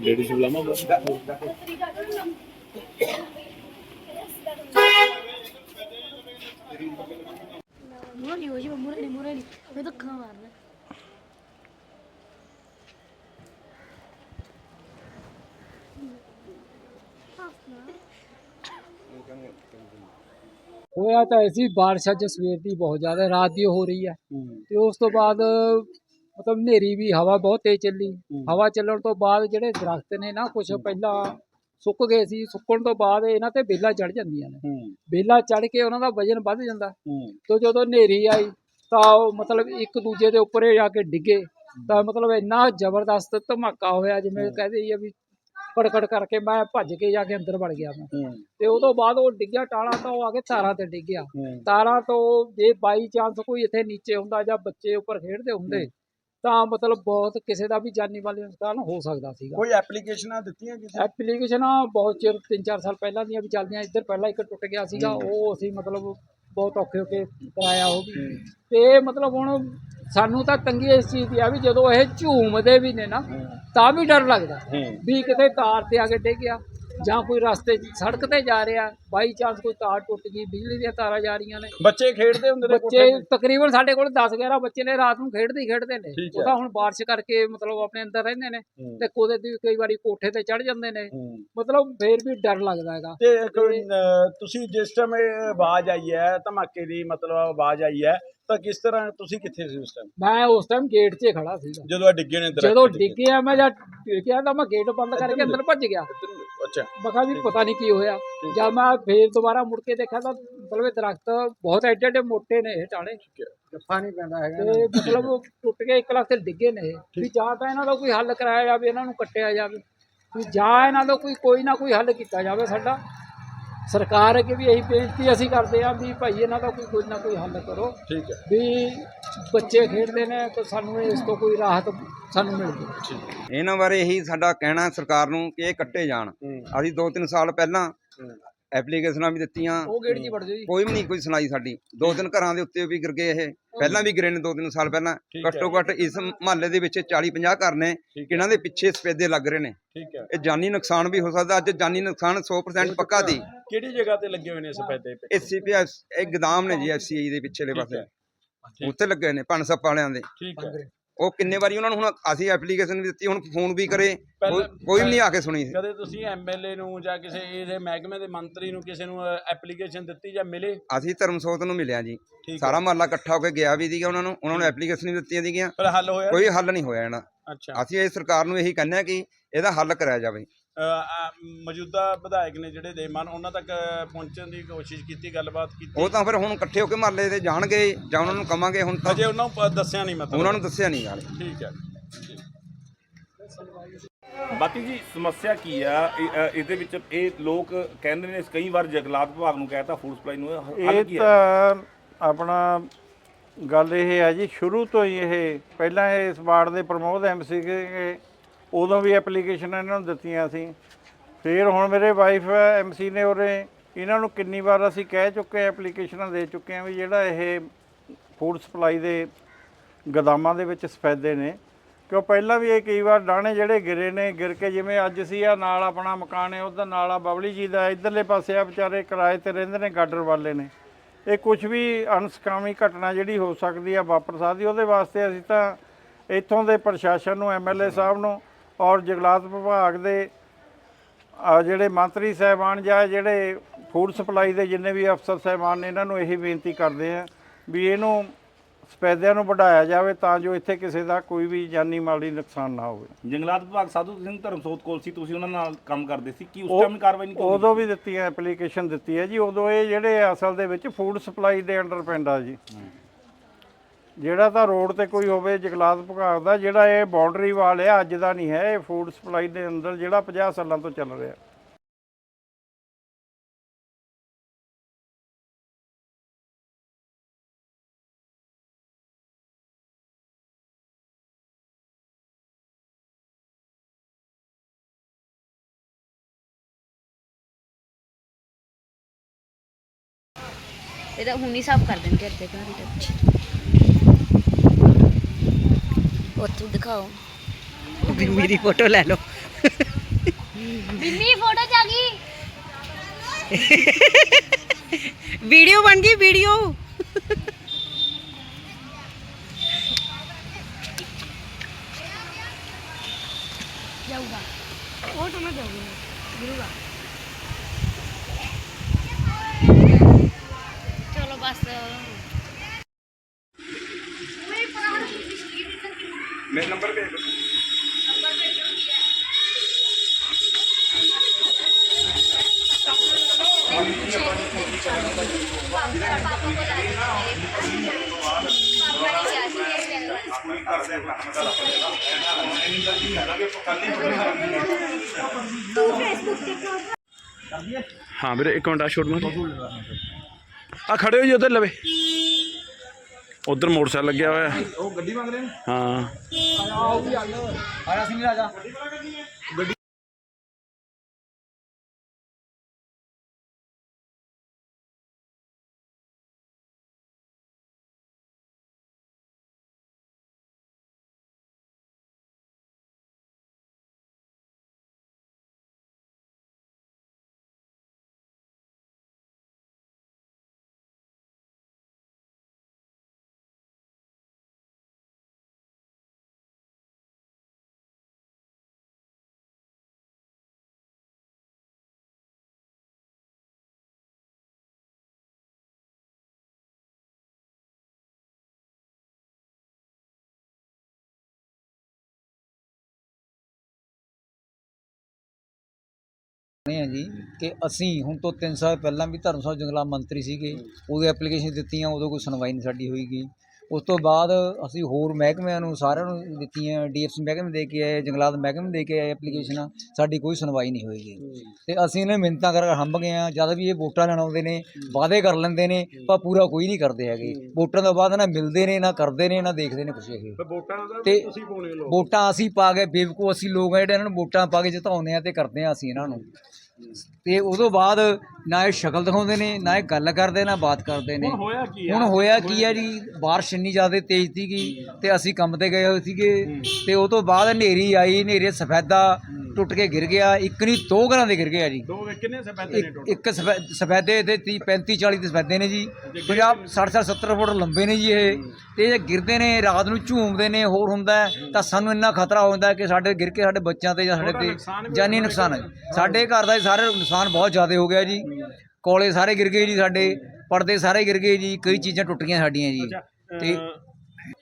Lady ਬੁਲਾਵਾ? ਮੂਰੇ ਨਹੀਂ ਹੋ ਜੀ ਮੂਰੇ ਨਹੀਂ ਮੂਰੇ ਨਹੀਂ ਮੈਂ ਤਾਂ ਖਾ ਮਾਰਨਾ ਹੋਇਆ ਤਾਂ ਐਸੀ ਬਾਰਿਸ਼ ਅੱਜ ਸਵੇਰ ਦੀ ਬਹੁਤ ਜ਼ਿਆਦਾ ਰਾਤ ਦੀ ਹੋ ਰਹੀ ਹੈ। ਤੇ ਉਸ ਤੋਂ ਬਾਅਦ ਮਤਲਬ ਹਨੇਰੀ ਵੀ ਹਵਾ ਬਹੁਤ ਤੇਜ਼ ਚੱਲੀ। ਹਵਾ ਚੱਲਣ ਤੋਂ ਬਾਅਦ ਜਿਹੜੇ ਦਰਖਤ ਨੇ ਨਾ ਕੁਝ ਪਹਿਲਾਂ ਸੁੱਕ ਗਏ ਸੀ ਸੁੱਕਣ ਤੋਂ ਬਾਅਦ ਇਹਨਾਂ ਤੇ ਬੇਲਾਂ ਚੜ ਜਾਂਦੀਆਂ ਨੇ। ਬੇਲਾਂ ਚੜ ਕੇ ਉਹਨਾਂ ਦਾ ਵਜਨ ਵੱਧ ਜਾਂਦਾ। ਤੇ ਜਦੋਂ ਹਨੇਰੀ ਆਈ ਤਾਂ ਉਹ ਮਤਲਬ ਇੱਕ ਦੂਜੇ ਦੇ ਉੱਪਰ ਜਾ ਕੇ ਡਿੱਗੇ। ਤਾਂ ਮਤਲਬ ਇੰਨਾ ਜ਼ਬਰਦਸਤ ਧਮਾਕਾ ਹੋਇਆ ਜਿਵੇਂ ਕਹਦੇ ਆ ਵੀ ਕੜਕੜ ਕਰਕੇ ਮੈਂ ਭੱਜ ਕੇ ਜਾ ਕੇ ਅੰਦਰ ਵੜ ਗਿਆ ਮੈਂ। ਤੇ ਉਹ ਤੋਂ ਬਾਅਦ ਉਹ ਡਿੱਗਿਆ ਟਾਲਾ ਤਾਂ ਉਹ ਆ ਕੇ ਤਾਰਾਂ ਤੇ ਡਿੱਗਿਆ ਤਾਰਾਂ ਤੋਂ ਜੇ ਬਾਈ ਚਾਂਸ ਕੋਈ ਇੱਥੇ ਨੀਚੇ ਹੁੰਦਾ ਜਾਂ ਬੱਚੇ ਉੱਪਰ ਖੇਡਦੇ ਹੁੰਦੇ ਤਾਂ ਮਤਲਬ ਬਹੁਤ ਕਿਸੇ ਦਾ ਵੀ ਜਾਨੀ ਮਾਲੀ ਨੁਕਸਾਨ ਹੋ ਸਕਦਾ ਸੀਗਾ। ਕੋਈ ਐਪਲੀਕੇਸ਼ਨਾਂ ਦਿੱਤੀਆਂ ਕਿਸੇ ਐਪਲੀਕੇਸ਼ਨਾਂ ਬਹੁਤ ਚਿਰ 3-4 ਸਾਲ ਪਹਿਲਾਂ ਦੀਆਂ ਵੀ ਚੱਲਦੀਆਂ ਇੱਧਰ ਪਹਿਲਾਂ ਇੱਕ ਟੁੱਟ ਗਿਆ ਸੀਗਾ ਉਹ ਅਸੀਂ ਮਤਲਬ ਬਹੁਤ ਔਖੇ ਹੋ ਕੇ ਕਰਾਇਆ ਉਹ ਵੀ। ਤੇ ਮਤਲਬ ਹੁਣ ਸਾਨੂੰ ਤਾਂ ਤੰਗੀ ਇਸ ਚੀਜ਼ ਦੀ ਆ ਵੀ ਜਦੋਂ ਇਹ ਝੂਮਦੇ ਵੀ ਨੇ ਨਾ ਤਾਂ ਵੀ ਡਰ ਲੱਗਦਾ ਵੀ ਕਿਤੇ ਤਾਰ ਤੇ ਆ ਕੇ ਡਿੱਗ ਗਿਆ। ਜਾਂ ਕੋਈ ਰਸਤੇ ਸੜਕ ਤੇ ਜਾ ਰਿਹਾ ਬਾਈ ਚਾਂਸ ਕੋਈ ਤਾਰ ਟੁੱਟ ਗਈ ਬਿਜਲੀ ਦੀਆਂ ਤਾਰਾਂ ਜਾ ਰਹੀਆਂ ਨੇ। ਬੱਚੇ ਖੇਡਦੇ ਹੁੰਦੇ ਨੇ ਬੱਚੇ ਤਕਰੀਬਨ ਸਾਡੇ ਕੋਲ 10 11 ਬੱਚੇ ਨੇ ਰਾਤ ਨੂੰ ਖੇਡਦੇ ਹੀ ਖੇਡਦੇ ਨੇ। ਉਹ ਤਾਂ ਹੁਣ ਬਾਰਿਸ਼ ਕਰਕੇ ਮਤਲਬ ਆਪਣੇ ਅੰਦਰ ਰਹਿੰਦੇ ਨੇ ਤੇ ਕੋਦੇ ਦੀ ਕਈ ਵਾਰੀ ਕੋਠੇ ਤੇ ਚੜ ਜਾਂਦੇ ਨੇ। ਮਤਲਬ ਫੇਰ ਵੀ ਡਰ ਲੱਗਦਾ ਹੈਗਾ। ਤੇ ਤੁਸੀਂ ਜਿਸ ਟਾਈਮ ਇਹ ਆਵਾਜ਼ ਆਈ ਹੈ ਧਮਾਕੇ ਦੀ ਮਤਲਬ ਆਵਾਜ਼ ਆਈ ਹੈ ਤਾਂ ਕਿਸ ਤਰ੍ਹਾਂ ਤੁਸੀਂ ਕਿੱਥੇ ਸੀ ਉਸ ਟਾਈਮ ਮੈਂ ਉਸ ਟਾਈਮ ਗੇਟ 'ਚ ਖੜਾ ਸੀਗਾ। ਜਦੋਂ ਇਹ ਡਿੱਗੇ ਨੇ ਦਰਖਤ ਜਦੋਂ ਡਿੱਗੇ। ਡਿੱਗਿਆ ਮੈਂ ਜਦ ਡਿੱਗਿਆ ਤਾਂ ਮੈਂ ਗੇਟ ਬੰਦ ਕਰਕੇ ਅੰਦਰ ਭੱਜ ਗਿਆ। ਅੱਛਾ। ਕਿਹਾ ਵੀ ਪਤਾ ਨਹੀਂ ਕੀ ਹੋਇਆ। ਜਦ ਮੈਂ ਫੇਰ ਦੁਬਾਰਾ ਮੁੜ ਕੇ ਦੇਖਿਆ ਤਾਂ ਮਤਲਬ ਇਹ ਦਰਖਤ ਬਹੁਤ ਐਡੇ ਐਡੇ ਮੋਟੇ ਨੇ ਇਹ ਟਾਣੇ ਜੱਫਾ ਨਹੀਂ ਪੈਂਦਾ ਹੈਗਾ ਤੇ ਮਤਲਬ ਟੁੱਟ ਕੇ ਇੱਕ ਲੱਖ ਤੇ ਡਿੱਗੇ ਨੇ ਇਹ। ਵੀ ਜਾਂ ਤਾਂ ਇਹਨਾਂ ਦਾ ਕੋਈ ਹੱਲ ਕਰਾਇਆ ਜਾਵੇ ਇਹਨਾਂ ਨੂੰ ਕੱਟਿਆ ਜਾਵੇ। ਵੀ ਜਾਂ ਇਹਨਾਂ ਦਾ ਕੋਈ ਕੋਈ ਨਾ ਕੋਈ ਹੱਲ ਕੀਤਾ ਜਾਵੇ ਸਾਡਾ। ਸਰਕਾਰ ਅੱਗੇ ਵੀ ਇਹੀ ਬੇਨਤੀ ਅਸੀਂ ਕਰਦੇ ਹਾਂ ਵੀ ਭਾਈ ਇਹਨਾਂ ਦਾ ਕੋਈ ਕੋਈ ਨਾ ਕੋਈ ਹੱਲ ਕਰੋ। ਠੀਕ ਹੈ। ਵੀ ਬੱਚੇ ਖੇਡਦੇ ਨੇ ਤਾਂ ਸਾਨੂੰ ਇਸ ਤੋਂ ਕੋਈ ਰਾਹਤ ਸਾਨੂੰ ਮਿਲ ਜੇ ਇਹਨਾਂ ਬਾਰੇ ਇਹੀ ਸਾਡਾ ਕਹਿਣਾ ਸਰਕਾਰ ਨੂੰ ਕਿ ਇਹ ਕੱਟੇ ਜਾਣ। ਅਸੀਂ 2-3 ਸਾਲ ਪਹਿਲਾਂ ਐਪਲੀਕੇਸ਼ਨਾਂ ਵੀ ਦਿੱਤੀਆਂ। ਉਹ 'ਚ ਹੀ। ਵੜ ਜਾਓ ਜੀ। ਕੋਈ ਵੀ ਨਹੀਂ ਕੋਈ ਸੁਣਾਈ ਸਾਡੀ। ਦੋ ਤਿੰਨ ਘਰਾਂ ਦੇ ਉੱਤੇ ਵੀ ਗਿਰ ਗਏ ਇਹ। ਪਹਿਲਾਂ ਵੀ ਗਿਰੇ ਨੇ ਦੋ ਤਿੰਨ ਸਾਲ ਪਹਿਲਾਂ। ਠੀਕ ਹੈ। ਘੱਟੋ ਘੱਟ ਇਸ ਮਹੱਲੇ ਦੇ ਵਿੱਚ 40-50 ਘਰ ਨੇ। ਠੀਕ ਹੈ। ਇਹਨਾਂ ਦੇ ਪਿੱਛੇ ਸਫੇਦੇ ਲੱਗ ਰਹੇ ਨੇ। ਠੀਕ ਹੈ। ਇਹ ਜਾਨੀ ਨੁਕਸਾਨ ਵੀ ਹੋ ਸਕਦਾ। ਅੱਜ ਜਾਨੀ ਨੁਕਸਾਨ 100% ਪੱਕਾ ਦੀ ਕਿਹੜੀ ਜਗ੍ਹਾ ਤੇ ਲੱਗੇ ਹੋਏ ਨੇ ਸਫੈਦੇ ਇਹ ਸੀਪੀਐਸ ਇਹ ਗਦਾਮ ਨੇ ਜੀ ਐਫਸੀਆਈ ਦੇ ਪਿਛਲੇ ਠੀਕ ਪਾਸੇ। ਹੈ। ਉੱਥੇ ਲੱਗੇ ਨੇ ਪਨਸਪ ਵਾਲਿਆਂ ਦੇ। ਠੀਕ ਹੈ। ਉਹ ਕਿੰਨੇ ਵਾਰੀ ਉਹਨਾਂ ਨੂੰ ਹੁਣ ਅਸੀਂ ਐਪਲੀਕੇਸ਼ਨ ਵੀ ਦਿੱਤੀ ਹੁਣ ਫੋਨ ਵੀ ਕਰੇ ਕੋਈ ਪਹਿਲਾਂ- ਕੋਈ ਵੀ ਨਹੀਂ ਆ ਕੇ ਸੁਣੀ। ਕਦੇ ਤੁਸੀਂ ਐਮਐਲਏ ਨੂੰ ਜਾਂ ਕਿਸੇ ਇਹਦੇ ਮਹਿਕਮੇ ਦੇ ਮੰਤਰੀ ਨੂੰ ਕਿਸੇ ਨੂੰ ਐਪਲੀਕੇਸ਼ਨ ਦਿੱਤੀ ਜਾਂ ਮਿਲੇ? ਅਸੀਂ ਧਰਮਸੋਤ ਨੂੰ ਮਿਲਿਆ ਜੀ। ਠੀਕ ਹੈ। ਸਾਰਾ ਮਹੱਲਾ ਇਕੱਠਾ ਹੋ ਕੇ ਗਿਆ ਵੀ ਸੀਗਾ ਉਹਨਾਂ ਨੂੰ ਉਹਨਾਂ ਨੂੰ ਐਪਲੀਕੇਸ਼ਨ ਵੀ ਦਿੱਤੀਆਂ ਸੀਗੀਆਂ। ਪਰ ਹੱਲ ਹੋਇਆ? ਕੋਈ ਹੱਲ ਨਹੀਂ ਹੋਇਆ ਇਹਨਾਂ ਅੱਛਾ। ਅਸੀਂ ਇਹ ਸਰਕਾਰ ਨੂੰ ਇਹੀ ਕਹਿੰਦੇ ਆ ਕਿ ਇਹਦਾ ਹੱਲ ਕਰਾਇਆ ਜਾਵੇ। ਮੌਜੂਦਾ ਵਿਧਾਇਕ ਨੇ ਜਿਹੜੇ ਦੇਮਨ ਉਹਨਾਂ ਤੱਕ ਪਹੁੰਚਣ ਦੀ ਕੋਸ਼ਿਸ਼ ਕੀਤੀ ਗੱਲਬਾਤ ਕੀਤੀ। ਉਹ ਤਾਂ ਫਿਰ ਹੁਣ ਇਕੱਠੇ ਹੋ ਕੇ ਮਹੱਲੇ ਦੇ ਜਾਣਗੇ ਜਾਂ ਉਹਨਾਂ ਨੂੰ ਕਵਾਂਗੇ ਹੁਣ ਤਾਂ ਅਜੇ ਉਹਨਾਂ ਨੂੰ ਪ- ਦੱਸਿਆ ਨਹੀਂ ਮਤਲਬ ਉਹਨਾਂ ਨੂੰ ਦੱਸਿਆ ਨਹੀਂ ਗੱਲ ਠੀਕ ਹੈ। ਬਾਕੀ ਜੀ ਸਮੱਸਿਆ ਕੀ ਆ? ਇਹ- ਅ, ਇਹਦੇ ਵਿੱਚ ਇਹ ਲੋਕ ਕਹਿੰਦੇ ਨੇ ਕਈ ਵਾਰ ਜੰਗਲਾਤ ਵਿਭਾਗ ਨੂੰ ਕਹਿਤਾ ਫੂਡ ਸਪਲਾਈ ਨੂੰ। ਇਹ ਹੱਲ ਇਹ ਕੀ ਹੈ ਤਾਂ ਆਪਣਾ ਗੱਲ ਇਹ ਹੈ ਜੀ ਸ਼ੁਰੂ ਤੋਂ ਹੀ ਇਹ ਪਹਿਲਾਂ ਇਹ ਇਸ ਵਾਰਡ ਦੇ ਪ੍ਰਮੋਦ ਐਮਸੀ ਕੇ ਉਦੋਂ ਵੀ ਐਪਲੀਕੇਸ਼ਨਾਂ ਇਹਨਾਂ ਨੂੰ ਦਿੱਤੀਆਂ ਸੀ। ਫਿਰ ਹੁਣ ਮੇਰੇ ਵਾਈਫ ਐਮਸੀ ਨੇ ਉਰੇ ਇਹਨਾਂ ਨੂੰ ਕਿੰਨੀ ਵਾਰ ਅਸੀਂ ਕਹਿ ਚੁੱਕੇ ਐਪਲੀਕੇਸ਼ਨਾਂ ਦੇ ਚੁੱਕੇ ਹਾਂ ਵੀ ਜਿਹੜਾ ਇਹ ਫੂਡ ਸਪਲਾਈ ਦੇ ਗਦਾਮਾਂ ਦੇ ਵਿੱਚ ਸਫੈਦੇ ਨੇ। ਕਿਉਂ ਪਹਿਲਾਂ ਵੀ ਇਹ ਕਈ ਵਾਰ ਡਾਣੇ ਜਿਹੜੇ ਗਿਰੇ ਨੇ, ਗਿਰ ਕੇ ਜਿਵੇਂ ਅੱਜ ਸੀ ਆ ਨਾਲ ਆਪਣਾ ਮਕਾਨ ਹੈ ਉਹਦਾ ਨਾਲ ਆ ਬਬਲੀ ਜੀ ਦਾ, ਇਧਰਲੇ ਪਾਸੇ ਆ ਵਿਚਾਰੇ ਕਿਰਾਏ ਤੇ ਰਹਿੰਦੇ ਨੇ, ਗਾਡਰ ਵਾਲੇ ਨੇ। ਇਹ ਕੁਝ ਵੀ ਅਨਸਕਾਮੀ ਘਟਨਾ ਜਿਹੜੀ ਹੋ ਸਕਦੀ ਆ, ਵਾਪਰ ਸਕਦੀ, ਉਹਦੇ ਵਾਸਤੇ ਅਸੀਂ ਤਾਂ ਇੱਥੋਂ ਦੇ ਪ੍ਰਸ਼ਾਸਨ ਨੂੰ ਐਮਐਲਏ ਸਾਹਿਬ ਨੂੰ ਔਰ ਜੰਗਲਾਤ ਵਿਭਾਗ ਦੇ ਜਿਹੜੇ ਮੰਤਰੀ ਸਾਹਿਬਾਨ ਜਾਂ ਜਿਹੜੇ ਫੂਡ ਸਪਲਾਈ ਦੇ ਜਿੰਨੇ ਵੀ ਅਫਸਰ ਸਾਹਿਬਾਨ ਨੇ ਇਹਨਾਂ ਨੂੰ ਇਹੀ ਬੇਨਤੀ ਕਰਦੇ ਆ ਵੀ ਇਹਨੂੰ ਸਪੈਦਿਆਂ ਨੂੰ ਵਧਾਇਆ ਜਾਵੇ ਤਾਂ ਜੋ ਇੱਥੇ ਕਿਸੇ ਦਾ ਕੋਈ ਵੀ ਜਾਨੀ ਮਾਲੀ ਨੁਕਸਾਨ ਨਾ ਹੋਵੇ। ਜੰਗਲਾਤ ਵਿਭਾਗ ਸਾਧੂ ਸਿੰਘ ਧਰਮਸੋਤ ਕੋਲ ਸੀ ਤੁਸੀਂ ਉਹਨਾਂ ਨਾਲ ਕੰਮ ਕਰਦੇ ਸੀ। ਕੀ ਉਸ ਟਾਈਮ ਕਾਰਵਾਈ ਨਹੀਂ ਕੀਤੀ? ਉਦੋਂ ਵੀ ਦਿੱਤੀਆਂ ਐਪਲੀਕੇਸ਼ਨ ਦਿੱਤੀ ਹੈ ਜੀ। ਉਦੋਂ ਇਹ ਜਿਹੜੇ ਅਸਲ ਦੇ ਵਿੱਚ ਫੂਡ ਸਪਲਾਈ ਦੇ ਅੰਡਰ ਪੈਂਦਾ ਜੀ। ਜਿਹੜਾ ਤਾਂ ਰੋਡ ਤੇ ਕੋਈ ਹੋਵੇ, ਜਗਲਾਤ ਵਿਭਾਗ ਦਾ, ਜਿਹੜਾ ਇਹ ਬਾਉਂਡਰੀ ਵਾਲ ਹੈ ਅੱਜ ਦਾ ਨਹੀਂ ਹੈ, ਇਹ ਫੂਡ ਸਪਲਾਈ ਦੇ ਅੰਦਰ ਜਿਹੜਾ 50 ਸਾਲਾਂ ਤੋਂ ਚੱਲ ਰਿਹਾ। ਇਹਦਾ ਤਾਂ ਹੁਣ ਹੀ ਸਾਫ਼ ਕਰ ਦੇਣਗੇ ਅੱਧੇ ਘੰਟੇ ਵਿੱਚ ਉੱਥੇ ਦਿਖਾਓ ਮੇਰੀ ਫੋਟੋ ਲੈ ਲਓ ਬਿੰਨੀ ਫੋਟੋ ਚ ਆ ਗਈ ਵੀਡੀਓ ਬਣ ਗਈ ਵੀਡੀਓ ਜਾਊਗਾ ਉਹ ਤਾਂ ਮੈਂ ਜਾਊਗਾ ਗਿਰੂਗਾ ਚਲੋ ਬਸ ਹਾਂ ਵੀਰੇ ਇੱਕ ਮਿੰਟ ਆ ਛੋੜ ਮਾਰੀ ਆ ਖੜੇ ਹੋ ਜੀ ਉਧਰ ਲਵੇ। ਉਧਰ ਮੋਟਰਸਾਈਕਲ ਲੱਗਿਆ ਹੋਇਆ। ਉਹ ਗੱਡੀ ਮੰਗ ਰਹੇ ਹਾਂ। ਆਇਆ ਸਿੰਘ ਰਾਜਾ ਰਹੇ ਹਾਂ ਜੀ ਕਿ ਅਸੀਂ ਹੁਣ ਤੋਂ 3 ਸਾਲ ਪਹਿਲਾਂ ਵੀ ਧਰਮਸਾਲ ਜੰਗਲਾਤ ਮੰਤਰੀ ਸੀਗੇ ਉਦੋਂ ਐਪਲੀਕੇਸ਼ਨ ਦਿੱਤੀਆਂ ਉਦੋਂ ਕੋਈ ਸੁਣਵਾਈ ਨਹੀਂ ਸਾਡੀ ਹੋਈਗੀ ਉਸ ਤੋਂ ਬਾਅਦ ਅਸੀਂ ਹੋਰ ਮਹਿਕਮਿਆਂ ਨੂੰ ਸਾਰਿਆਂ ਨੂੰ ਦਿੱਤੀਆਂ ਡੀਐਫਸੀ ਮਹਿਕਮੇ ਦੇ ਕੇ ਆਏ ਜੰਗਲਾਤ ਮਹਿਕਮੇ ਦੇ ਕੇ ਆਏ ਐਪਲੀਕੇਸ਼ਨਾਂ ਸਾਡੀ ਕੋਈ ਸੁਣਵਾਈ ਨਹੀਂ ਹੋਈਗੀ ਤੇ ਅਸੀਂ ਇਹਨਾਂ ਮਿੰਤਾਂ ਕਰ ਹੰਬ ਗਏ ਆ ਜਦ ਵੀ ਇਹ ਵੋਟਾਂ ਲੈਣ ਆਉਂਦੇ ਨੇ ਵਾਅਦੇ ਕਰ ਲੈਂਦੇ ਨੇ ਪਰ ਪੂਰਾ ਕੋਈ ਨਹੀਂ ਕਰਦੇ ਹੈਗੇ। ਵੋਟਾਂ ਤੋਂ ਬਾਅਦ ਨਾ ਮਿਲਦੇ ਨੇ ਨਾ ਕਰਦੇ ਨੇ ਨਾ ਦੇਖਦੇ ਨੇ ਕੁਛ ਇਹ। ਤੇ ਵੋਟਾਂ ਅਸੀਂ ਪਾ ਕੇ ਬੇਵਕੂਫ ਅਸੀਂ ਲੋਕ ਆ ਜਿਹੜੇ ਇਹਨਾਂ ਨੂੰ ਵੋਟਾਂ ਪਾ ਕੇ ਜਿਤਾਉਂਦੇ ਆ ਤੇ ਕਰਦੇ ਆ ਅਸੀਂ ਇਹਨਾਂ ਨੂੰ। ਤੇ ਉਦੋਂ ਬਾਅਦ ਨਾ ਇਹ ਸ਼ਕਲ ਦਿਖਾਉਂਦੇ ਨੇ ਨਾ ਇਹ ਗੱਲ ਕਰਦੇ ਨਾ ਬਾਤ ਕਰਦੇ ਨੇ। ਹੁਣ ਹੋਇਆ ਕੀ ਹੈ ਹੁਣ ਹੋਇਆ ਕੀ ਹੈ ਜੀ? ਬਾਰਿਸ਼ ਇੰਨੀ ਜ਼ਿਆਦਾ ਤੇਜ਼ ਸੀਗੀ ਤੇ ਅਸੀਂ ਕੰਮ ਤੇ ਗਏ ਹੋਏ ਸੀਗੇ ਤੇ ਉਹ ਤੋਂ ਬਾਅਦ ਹਨੇਰੀ ਆਈ ਹਨੇਰੇ ਸਫੈਦਾ। ਟੁੱਟ ਕੇ ਗਿਰ ਗਿਆ ਇੱਕ ਨਹੀਂ ਦੋ ਘਰਾਂ ਦੇ ਗਿਰ ਗਿਆ ਜੀ। ਦੋ ਵੇ ਕਿੰਨੇ ਸਫੈਦੇ ਨੇ ਇੱਕ ਟੋਟਲ? ਇੱਕ ਸਫੈ- ਸਫੈਦੇ ਤੇ 30 35 40 ਦੇ ਸਫੈਦੇ ਨੇ ਜੀ। 50 60 70 ਫੁੱਟ ਲੰਬੇ ਨੇ ਜੀ ਇਹ। ਤੇ ਇਹ ਗਿਰਦੇ ਨੇ ਰਾਤ ਨੂੰ ਝੂਮਦੇ ਨੇ ਹੋਰ ਹੁੰਦਾ ਹੈ, ਤਾਂ ਸਾਨੂੰ ਇੰਨਾ ਖਤਰਾ ਹੋ ਜਾਂਦਾ ਕਿ ਸਾਡੇ ਗਿਰ ਕੇ ਸਾਡੇ ਬੱਚਿਆਂ ਤੇ ਜਾਂ ਸਾਡੇ ਨੁਕਸਾਨ ਤੇ ਵੀ ਜਾਨੀ ਨੁਕਸਾਨ ਹੈ। ਸਾਡੇ ਘਰ ਦਾ ਸਾਰੇ ਨੁਕਸਾਨ ਬਹੁਤ ਜ਼ਿਆਦਾ ਹੋ ਗਿਆ ਜੀ। ਕੋਲੇ ਸਾਰੇ ਗਿਰ ਗਏ ਜੀ ਸਾਡੇ ਪਰਦੇ ਸਾਰੇ ਗਿਰ ਗਏ ਜੀ ਕਈ ਚੀਜ਼ਾਂ ਟੁੱਟ ਗਈਆਂ ਸਾਡੀਆਂ ਜੀ। ਤੇ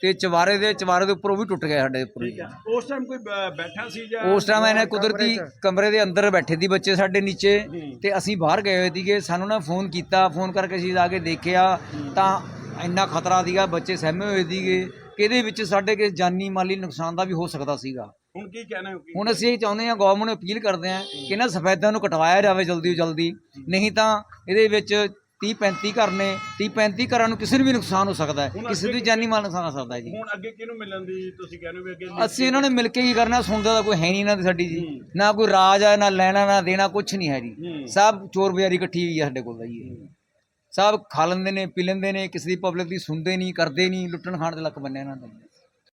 ਤੇ ਚਵਾਰੇ ਦੇ ਚਵਾਰੇ ਦੇ ਉੱਪਰ ਉਹ ਵੀ ਟੁੱਟ ਗਿਆ ਸਾਡੇ ਉੱਪਰ। ਜੀ ਉਸ ਟਾਈਮ ਕੋਈ ਬ- ਬੈਠਾ ਸੀ ਜਾਂ ਉਸ ਟਾਈਮ ਇਹਨੇ ਕੁਦਰਤੀ ਕਮਰੇ ਦੇ ਅੰਦਰ ਬੈਠੇ ਦੀ ਬੱਚੇ ਸਾਡੇ ਨੀਚੇ ਤੇ ਅਸੀਂ ਬਾਹਰ ਗਏ ਹੋਏ ਸੀਗੇ। ਸਾਨੂੰ ਨਾ ਫੋਨ ਕੀਤਾ। ਫੋਨ ਕਰਕੇ ਅਸੀਂ ਆ ਕੇ ਦੇਖਿਆ ਤਾਂ ਇੰਨਾ ਖਤਰਾ ਸੀਗਾ। ਬੱਚੇ ਸਹਿਮੇ ਹੋਏ ਸੀਗੇ। ਕਿ ਇਹਦੇ ਵਿੱਚ ਸਾਡੇ ਕੇ ਜਾਨੀ ਮਾਲੀ ਨੁਕਸਾਨ ਦਾ ਵੀ ਹੋ ਸਕਦਾ ਸੀਗਾ। ਹੁਣ ਕੀ ਕਹਿਣਾ ਹੋ ਕੀ? ਹੁਣ ਅਸੀਂ ਇਹ ਚਾਹੁੰਦੇ ਹਾਂ ਗਵਰਨਮੈਂਟ ਨੂੰ ਅਪੀਲ ਕਰਦੇ ਹਾਂ ਕਿ ਇਹਨਾਂ ਸਫੈਦਾਂ ਨੂੰ ਕਟਵਾਇਆ ਜਾਵੇ ਜਲਦੀ ਤੋਂ ਜਲਦੀ। ਨਹੀਂ ਤਾਂ ਇਹਦੇ ਵਿੱਚ 30 35 ਘਰ ਨੇ 30 35 ਘਰਾਂ ਨੂੰ ਕਿਸੇ ਨੂੰ ਵੀ ਨੁਕਸਾਨ ਹੋ ਸਕਦਾ ਹੈ। ਕਿਸੇ ਦੀ ਜਾਨੀ ਮਾਲ ਨੁਕਸਾਨ ਹੋ ਸਕਦਾ ਹੈ ਜੀ। ਹੁਣ ਅੱਗੇ ਕਿਹਨੂੰ ਮਿਲਣ ਦੀ ਤੁਸੀਂ ਕਹਿੰਦੇ ਵੀ ਅੱਗੇ ਅਸੀਂ ਇਹਨਾਂ ਨੇ ਮਿਲ ਕੇ ਕੀ ਕਰਨਾ ਸੁਣਦਾ ਤਾਂ ਕੋਈ ਹੈ ਨਹੀਂ ਇਹਨਾਂ ਦੀ ਸਾਡੀ ਜੀ। ਨਾ ਕੋਈ ਰਾਜ ਆ ਨਾ ਲੈਣਾ ਨਾ ਦੇਣਾ ਕੁਝ ਨਹੀਂ ਹੈ ਜੀ। ਸਭ ਚੋਰ ਬਜ਼ਾਰੀ ਇਕੱਠੀ ਹੋਈ ਹੈ ਸਾਡੇ ਕੋਲ ਤਾਂ ਜੀ। ਸਭ ਖਾ ਲੈਂਦੇ ਨੇ ਪੀ ਲੈਂਦੇ ਨੇ ਕਿਸੇ ਦੀ ਪਬਲਿਕ ਦੀ ਸੁਣਦੇ ਨਹੀਂ ਕਰਦੇ ਨਹੀਂ ਲੁੱਟਣ ਖਾਣ ਦੇ ਲੱਕ ਬੰਨੇ ਇਹਨਾਂ ਦੇ।